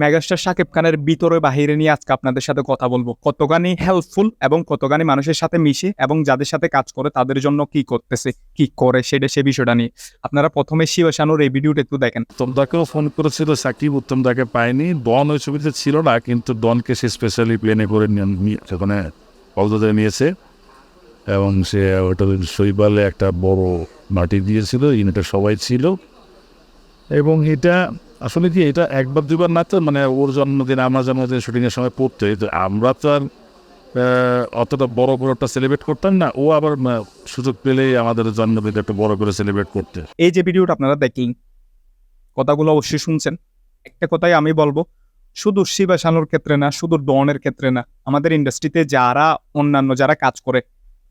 Megastar Shakib খানের ভিতরে বাহিরে নিয়ে আজকে আপনাদের সাথে কথা বলব। কতখানি হেল্পফুল এবং কতখানি মানুষের সাথে মিশে এবং যাদের সাথে কাজ করে তাদের জন্য কি করতেছে, কি করে সেটা, সে বিষয়টা নিয়ে। আপনারা প্রথমে শিবশানুর এই ভিডিওটা একটু দেখেন। উত্তমদাকেও ফোন করেছিল, সাকিব উত্তম উত্তমদাকে পায়নি। ডন ওই ছবিতে ছিল না, কিন্তু ডনকে সে স্পেশালি প্লেনে করে সেখানে কক্সবাজারে নিয়েছে। এবং সে ওটা শৈবালে একটা বড় মাটি দিয়েছিল ইউনিটে সবাই ছিল। এবং এটা আসলে কি এটা একবার দুবার না তো মানে ওর জন্মদিন, আমার জন্মদিন শুটিংয়ের সময় পড়তে। তো আমরা তো আর অতটা বড় করে একটা সেলিব্রেট করতাম না, ও আবার সুযোগ পেলেই আমাদের জন্মদিন একটা বড় করে সেলিব্রেট করতে। এই যে ভিডিওটা আপনারা দেখলেন, কথাগুলো অবশ্যই শুনছেন। একটা কথাই আমি বলব, শুধু শিবাশানুর ক্ষেত্রে না, শুধু ডনের ক্ষেত্রে না, আমাদের ইন্ডাস্ট্রিতে যারা অন্যান্য, যারা কাজ করে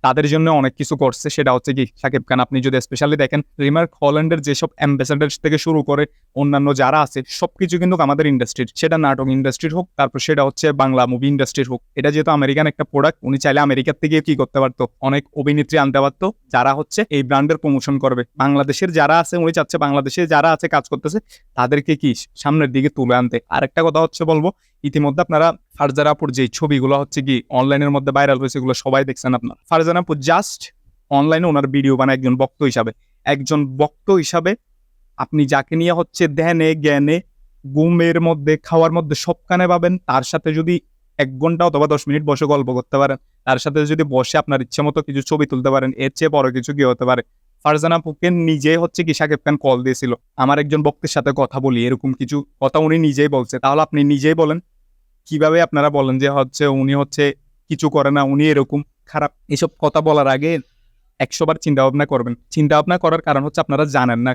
তাদের জন্য অনেক কিছু করছে, সেটা হচ্ছে কি, সাকিব খান, আপনি যদি স্পেশালি দেখেন, রিমার্ক হল্যান্ডের যেসব অ্যাম্বাসেডার থেকে শুরু করে অন্যান্য যারা আছে, সবকিছু কিন্তু আমাদের ইন্ডাস্ট্রির সেটা নাটক ইন্ডাস্ট্রির হোক, তারপর সেটা হচ্ছে বাংলা মুভি ইন্ডাস্ট্রির হোক। এটা যেহেতু আমেরিকান একটা প্রোডাক্ট উনি চাইলে আমেরিকার থেকে কি করতে পারতো? অনেক অভিনেত্রী আনতে পারতো, যারা হচ্ছে এই ব্র্যান্ডের প্রমোশন করবে। বাংলাদেশের যারা আছে, উনি চাচ্ছে বাংলাদেশে যারা আছে কাজ করতেছে, তাদেরকে কি সামনের দিকে তুলে আনতে। আর একটা কথা হচ্ছে বলব ইতিমধ্যে আপনারা ফারজান আপুর যে ছবিগুলো হচ্ছে কি অনলাইনের মধ্যে ভাইরাল হয়েছে, এগুলো সবাই দেখছেন আপনার। ফারজান আপু জাস্ট অনলাইনে ওনার ভিডিও বানায় একজন বক্ত হিসাবে। একজন বক্ত হিসাবে আপনি যাকে নিয়ে হচ্ছে ধ্যানে, জ্ঞানে, ঘুমের মধ্যে, খাওয়ার মধ্যে সবখানে পাবেন, তার সাথে যদি এক ঘণ্টা অথবা দশ মিনিট বসে গল্প করতে পারেন, তার সাথে যদি বসে আপনার ইচ্ছে মতো কিছু ছবি তুলতে পারেন, এর চেয়ে বড় কিছু কি হতে পারে? ফারজান আপুকে নিজে হচ্ছে কি শাকিব খান কল দিয়েছিল। আমার একজন বক্তের সাথে কথা বলি, এরকম কিছু কথা উনি নিজেই বলছে। তাহলে আপনি নিজেই বলেন কীভাবে আপনারা বলেন যে হচ্ছে উনি হচ্ছে কিছু করে না, উনি এরকম খারাপ? এসব কথা বলার আগে একশো বার চিন্তা ভাবনা করবেন। চিন্তা ভাবনা করার কারণ হচ্ছে আপনারা জানেন না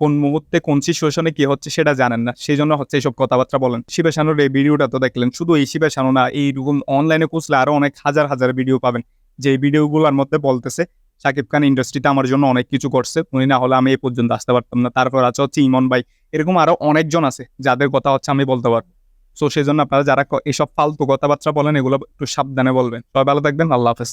কোন মুহূর্তে কোন সিচুয়েশনে কি হচ্ছে সেটা জানেন না। সেই জন্য হচ্ছে এইসব কথাবার্তা বলেন। শিবেশানুর এই ভিডিওটা তো দেখলেন। শুধু এই শিবেশানু না এইরকম অনলাইনে খুঁজলে আরও অনেক হাজার হাজার ভিডিও পাবেন। যে ভিডিওগুলোর মধ্যে বলতেছে শাকিব খান ইন্ডাস্ট্রিতে আমার জন্য অনেক কিছু করছে, উনি না হলে আমি এই পর্যন্ত আসতে পারতাম না। তারপর আছে হচ্ছে ইমন ভাই। এরকম আরও অনেকজন আছে, যাদের কথা হচ্ছে আমি বলতে পারব। সো সেই জন্য আপনারা যারা এইসব ফালতু কথাবার্তা বলেন, এগুলো একটু সাবধানে বলবেন। সবাই ভালো থাকবেন, আল্লাহ হাফেজ।